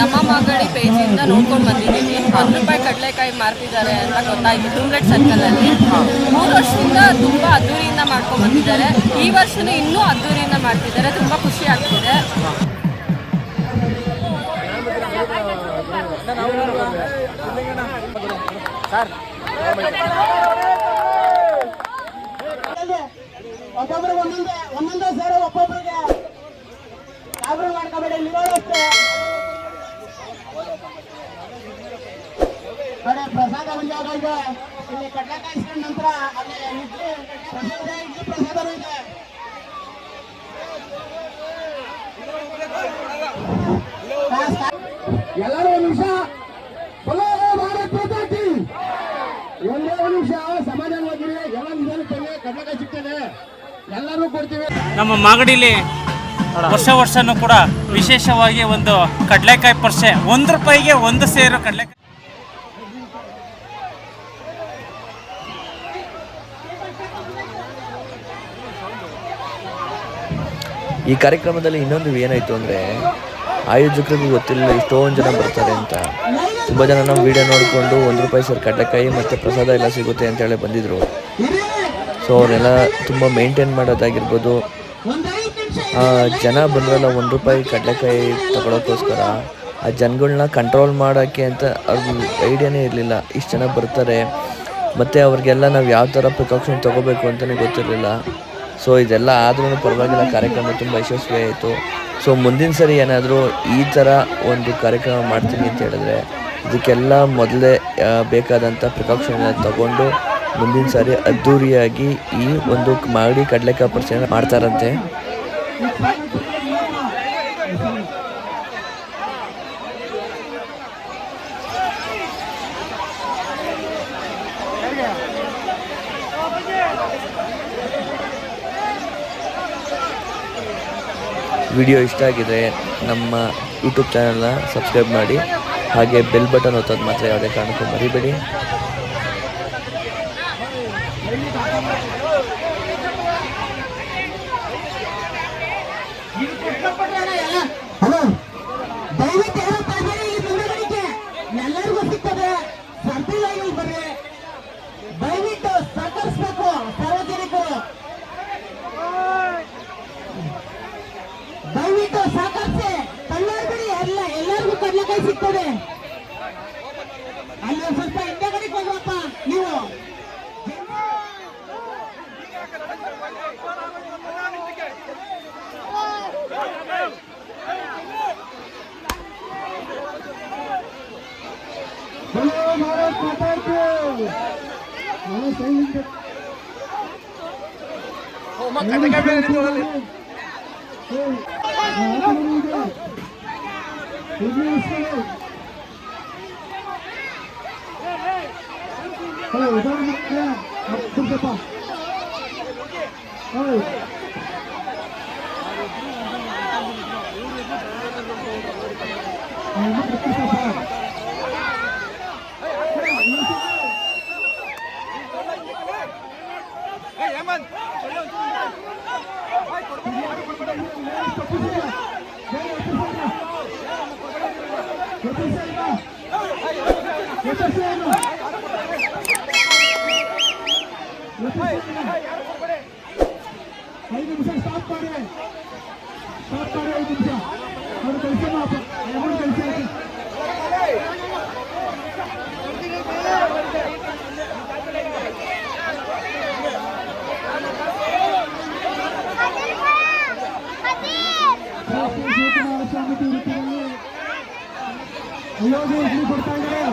ನಮ್ಮ ಮಾಗಡಿ ಪೇಜಿಂದ ನೋಡ್ಕೊಂಡು ಬಂದಿದ್ದೀನಿ ಒಂದು ರೂಪಾಯಿ ಕಡಲೆಕಾಯಿ ಮಾರ್ತಿದ್ದಾರೆ ಅಂತ ಗೊತ್ತಾಯಿತು, ಟೂಮ್ಲೆಟ್ ಸರ್ಕಲಲ್ಲಿ. ಮೂರು ವರ್ಷದಿಂದ ತುಂಬ ಅದ್ದೂರಿಯಿಂದ ಮಾಡ್ಕೊಂಡು ಬಂದಿದ್ದಾರೆ. ಈ ವರ್ಷನೂ ಇನ್ನೂ ಅದ್ದೂರಿಯಿಂದ ಮಾಡ್ತಿದ್ದಾರೆ. ತುಂಬ ಖುಷಿ ಆಗ್ತಿದೆ. ಒಬ್ಬೊಬ್ರಿಗೆ ಒಂದೊಂದೇ ಸೇರೋ ಒಬ್ಬೊಬ್ಬರಿಗೆ ಗಾಬರಿ ಮಾಡ್ಕೋಬೇಡಿ. ಅಷ್ಟೇ ಪ್ರಸಾದ ಇಲ್ಲಿ ಕಡ್ಲೆಕಾಯಿ ಇಸ್ಕೊಂಡ ನಂತರ ಅಲ್ಲಿ ಇಡ್ಲಿ ಪ್ರಸಾದ ಇಡ್ಲಿ ಪ್ರಸಾದನೂ ಇದೆ. ಎಲ್ಲರೂ ಒಂದು ನಿಮಿಷ. ಒಂದೇ ಒಂದು ನಿಮಿಷ. ಸಮಾಧಾನ ಹೋಗಿರಿ ಎಲ್ಲ ನಿಧಾನಕ್ಕೆ ಕಡ್ಲೆಕಾಯಿ ಸಿಗ್ತದೆ. ಎಲ್ಲರೂ ಕೊಡ್ತೀವಿ. ನಮ್ಮ ಮಾಗಡಿಲಿ ವರ್ಷ ವರ್ಷನೂ ಕೂಡ ವಿಶೇಷವಾಗಿ ಒಂದು ಕಡಲೆಕಾಯಿ ಪರ್ಸೆ ಒಂದು ರೂಪಾಯಿಗೆ ಒಂದು ಸೇರು ಕಡಲೆಕಾಯಿ. ಈ ಕಾರ್ಯಕ್ರಮದಲ್ಲಿ ಇನ್ನೊಂದು ಏನಾಯಿತು ಅಂದರೆ ಆಯೋಜಕರಿಗೂ ಗೊತ್ತಿಲ್ಲ ಇಷ್ಟೊಂದು ಜನ ಬರ್ತಾರೆ ಅಂತ. ತುಂಬ ಜನ ನಮ್ಮ ವಿಡಿಯೋ ನೋಡಿಕೊಂಡು ಒಂದು ರೂಪಾಯಿ ಸರ್ ಕಡ್ಡಕಾಯಿ ಮತ್ತು ಪ್ರಸಾದ ಎಲ್ಲ ಸಿಗುತ್ತೆ ಅಂತೇಳಿ ಬಂದಿದ್ದರು ಸೊ ಅವರೆಲ್ಲ ತುಂಬ ಮೇಂಟೈನ್ ಮಾಡೋದಾಗಿರ್ಬೋದು. ಜನ ಬಂದ್ರಲ್ಲ ಒಂದು ರೂಪಾಯಿ ಕಡಲೆಕಾಯಿ ತಗೊಳೋಕ್ಕೋಸ್ಕರ ಆ ಜನಗಳನ್ನ ಕಂಟ್ರೋಲ್ ಮಾಡೋಕ್ಕೆ ಅಂತ ಅವ್ರಿಗೆ ಐಡಿಯಾನೇ ಇರಲಿಲ್ಲ. ಇಷ್ಟು ಜನ ಬರ್ತಾರೆ. ಮತ್ತು ಅವ್ರಿಗೆಲ್ಲ ನಾವು ಯಾವ ಥರ ಪ್ರಿಕಾಕ್ಷನ್ ತೊಗೋಬೇಕು ಅಂತಲೇ ಗೊತ್ತಿರಲಿಲ್ಲ. ಸೊ ಇದೆಲ್ಲ ಆದ್ರೂ ಪರವಾಗಿಲ್ಲ, ಕಾರ್ಯಕ್ರಮ ತುಂಬ ಯಶಸ್ವಿ ಆಯಿತು ಸೊ ಮುಂದಿನ ಸರಿ ಏನಾದರೂ ಈ ಥರ ಒಂದು ಕಾರ್ಯಕ್ರಮ ಮಾಡ್ತೀನಿ ಅಂತ ಹೇಳಿದ್ರೆ, ಇದಕ್ಕೆಲ್ಲ ಮೊದಲೇ ಬೇಕಾದಂಥ ಪ್ರಿಕಾಷನ್ ತಗೊಂಡು ಮುಂದಿನ ಸಾರಿ ಅದ್ಧೂರಿಯಾಗಿ ಈ ಒಂದು ಮಾಗಡಿ ಕಡಲೆಕಾಯಿ ಪರಿಚಯ ಮಾಡ್ತಾರಂತೆ. ವಿಡಿಯೋ ಇಷ್ಟ ಆಗಿದ್ರೆ ನಮ್ಮ ಯೂಟ್ಯೂಬ್ ಚಾನಲ್ನ ಸಬ್ಸ್ಕ್ರೈಬ್ ಮಾಡಿ ಹಾಗೆ ಬೆಲ್ ಬಟನ್ ಒತ್ತೋದು ಮಾತ್ರ ಯಾವುದೇ ಕಾರಣಕ್ಕೂ ಮರಿಬೇಡಿ. ಎಲ್ಲರಿಗೂ ಕಡ್ಲೆಕಾಯಿ ಸಿಗ್ತದೆ ಅಲ್ಲಿ ಒಂದ್ ಸ್ವಲ್ಪ ಹಿಂದೆಗಡೆಗೆ ಹೋಗ್ರಪ್ಪ ನೀವು Hey, don't look down. Come step up. Hey. Hey, look at this up. Hey, Eman. Hey, Eman. Hey, ಐದು ನಿಮಿಷ ಸ್ಟಾಪ್ ಮಾಡಿ ಸ್ಟಾಪ್ ಮಾಡಿ ಐದು ನಿಮಿಷ ಯೋಗಿ ಕೊಡ್ತಾ ಇದ್ದಾರೆ.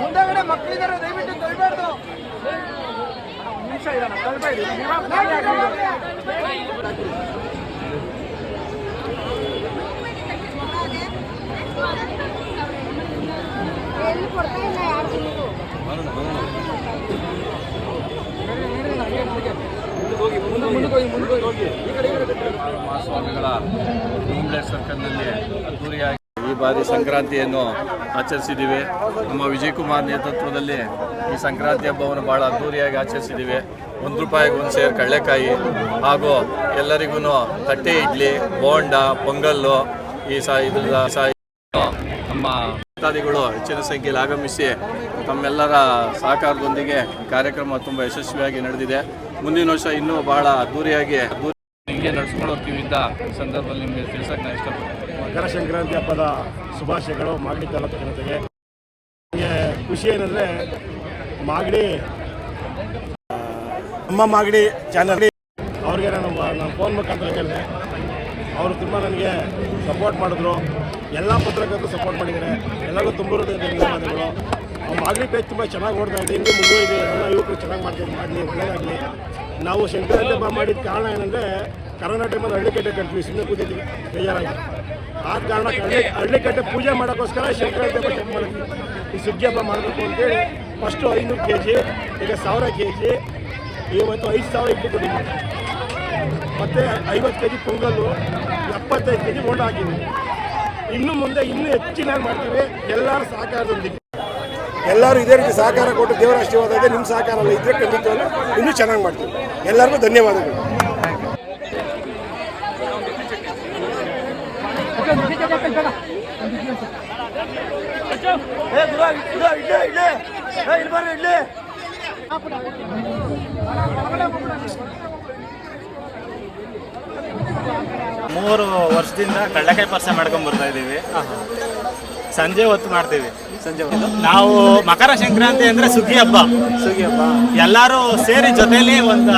ಮುಂದಗಡೆ ಮಕ್ಕಳಿದ್ದಾರೆ ದಯವಿಟ್ಟು ತೊಳಿಬಾರ್ದು ನಿಮಿಷ ಎಲ್ಲಿ ಕೊಡ್ತಾ ಇಲ್ಲ ಯಾರು ತಿನ್ನೋದು ಸ್ವಾಮಿಗಳ ರೂಮ್ಲೆಟ್ ಸರ್ಕಲ್ನಲ್ಲಿ ಅದ್ದೂರಿಯಾಗಿ ಸಂಕ್ರಾಂತಿಯನ್ನು ಆಚರಿಸಿದ್ದೀವಿ. ನಮ್ಮ ವಿಜಯ್ ಕುಮಾರ್ ನೇತೃತ್ವದಲ್ಲಿ ಈ ಸಂಕ್ರಾಂತಿ ಹಬ್ಬವನ್ನು ಭಾಳ ಅದ್ದೂರಿಯಾಗಿ ಆಚರಿಸಿದ್ದೀವಿ. ಒಂದು ರೂಪಾಯಿಗೆ ಒಂದು ಸೇರು ಕಡಲೆಕಾಯಿ ಹಾಗೂ ಎಲ್ಲರಿಗೂ ತಟ್ಟೆ ಇಡ್ಲಿ ಬೋಂಡ ಪೊಂಗಲ್ಲು ಈ ಸಾ ಇದ್ರ ಸಾ ನಮ್ಮ ಭಕ್ತಾದಿಗಳು ಹೆಚ್ಚಿನ ಸಂಖ್ಯೆಯಲ್ಲಿ ಆಗಮಿಸಿ ತಮ್ಮೆಲ್ಲರ ಸಹಕಾರದೊಂದಿಗೆ ಕಾರ್ಯಕ್ರಮ ತುಂಬ ಯಶಸ್ವಿಯಾಗಿ ನಡೆದಿದೆ. ಮುಂದಿನ ವರ್ಷ ಇನ್ನೂ ಬಹಳ ಅದ್ದೂರಿಯಾಗಿ ಅದ್ದೂರಿ ಹಿಂಗೆ ನಡ್ಸ್ಕೊಂಡು ಹೋಗ್ತೀವಿ ಅಂತ ಸಂದರ್ಭದಲ್ಲಿ ನಿಮಗೆ ತಿಳಿಸಕ್ಕೆ ನಾನು ಇಷ್ಟಪಡ್ತೀನಿ. ಮಕರ ಸಂಕ್ರಾಂತಿ ಹಬ್ಬದ ಶುಭಾಶಯಗಳು ಮಾಗಡಿ ತಾಲೂಕು ಜನತೆಗೆ. ನನಗೆ ಖುಷಿ ಏನಂದರೆ ಮಾಗಡಿ ಅಮ್ಮ ಮಾಗಡಿ ಚಾನಲ್ ಅವ್ರಿಗೆ ನಾನು ನಾನು ಫೋನ್ ಮುಖಾಂತರ ಕೇಳಿದೆ. ಅವರು ತುಂಬ ನನಗೆ ಸಪೋರ್ಟ್ ಮಾಡಿದ್ರು. ಎಲ್ಲ ಪತ್ರಕರ್ತರು ಸಪೋರ್ಟ್ ಮಾಡಿದ್ದಾರೆ. ಎಲ್ಲರೂ ತುಂಬ ಧನ್ಯವಾದಗಳು. ಮಾಗಡಿ ಪೇಜ್ ತುಂಬ ಚೆನ್ನಾಗಿ ಓಡ್ತಾ ಇದೆ ಇನ್ನೂ ಮುಂದುವರಿದೆ ಎಲ್ಲ ಯುವಕರು ಚೆನ್ನಾಗಿ ಮಾಡ್ತಾರೆ ಮಾಡಲಿ ಒಳ್ಳೆಯದಾಗಲಿ ನಾವು ಶಂಕರ ಮಾಡಿದ ಕಾರಣ ಏನಂದರೆ ಕರೋನಾ ಟೈಮಲ್ಲಿ ಹಳ್ಳಿ ಕಟ್ಟೆ ಕಟ್ವಿ. ಸುಮ್ಮನೆ ಕೂತಿದ್ದೀವಿ. ಬೇಜಾರಾಗಿ ಆದ ಕಾರಣ ಹಳ್ಳಿ ಹಳ್ಳಿಕಟ್ಟೆ ಪೂಜೆ ಮಾಡೋಕ್ಕೋಸ್ಕರ ಶಂಕರಾಚಾರ್ಯ ಈ ಸುಗ್ಗಿ ಹಬ್ಬ ಮಾಡಬೇಕು ಅಂತೇಳಿ ಫಸ್ಟು ಐನೂರು ಕೆ ಜಿ ಈಗ ಸಾವಿರ ಕೆ ಜಿ ಇವತ್ತು ಐದು ಸಾವಿರ ಇಟ್ಟು ಕೊಡಿ ಮತ್ತು ಐವತ್ತು ಕೆ ಜಿ ಪೊಂಗಲ್ಲು, ಎಪ್ಪತ್ತೈದು ಕೆ ಜಿ ಬೋಂಡ ಹಾಕಿದ್ವಿ. ಇನ್ನು ಮುಂದೆ ಇನ್ನೂ ಹೆಚ್ಚಿನ ಮಾಡ್ತೀವಿ. ಎಲ್ಲರೂ ಸಹಕಾರದೊಂದಿಗೆ. ಎಲ್ಲರೂ ಇದೇ ರೀತಿ ಸಹಕಾರ ಕೊಟ್ಟು ದೇವರ ಆಶೀರ್ವಾದ ನಿಮ್ಮ ಸಹಕಾರ ಇದ್ರೆ ಖಂಡಿತವಾಗ್ಲೂ ಇನ್ನೂ ಚೆನ್ನಾಗಿ ಮಾಡ್ತೀವಿ. ಎಲ್ಲರಿಗೂ ಧನ್ಯವಾದಗಳು. ಮೂರು ವರ್ಷದಿಂದ ಕಡಲೆಕಾಯಿ ಪರ್ಸೆ ಮಾಡ್ಕೊಂಡ್ ಬರ್ತಾ ಇದ್ದೀವಿ. ಸಂಜೆ ಹೊತ್ತು ಮಾಡ್ತೀವಿ. ಸಂಜೆ ಹೊತ್ತು? ನಾವು ಮಕರ ಸಂಕ್ರಾಂತಿ ಅಂದ್ರೆ ಸುಗ್ಗಿ ಹಬ್ಬ. ಸುಗ್ಗಿ ಹಬ್ಬ. ಎಲ್ಲರೂ ಸೇರಿ ಜೊತೆಯಲ್ಲಿ ಒಂದು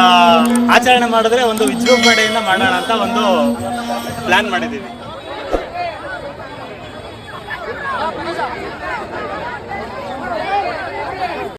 ಆಚರಣೆ ಮಾಡಿದ್ರೆ ಒಂದು ವಿಜೃಂಭಣೆಯಿಂದ ಮಾಡೋಣ ಅಂತ ಒಂದು ಪ್ಲಾನ್ ಮಾಡಿದ್ದೀವಿ.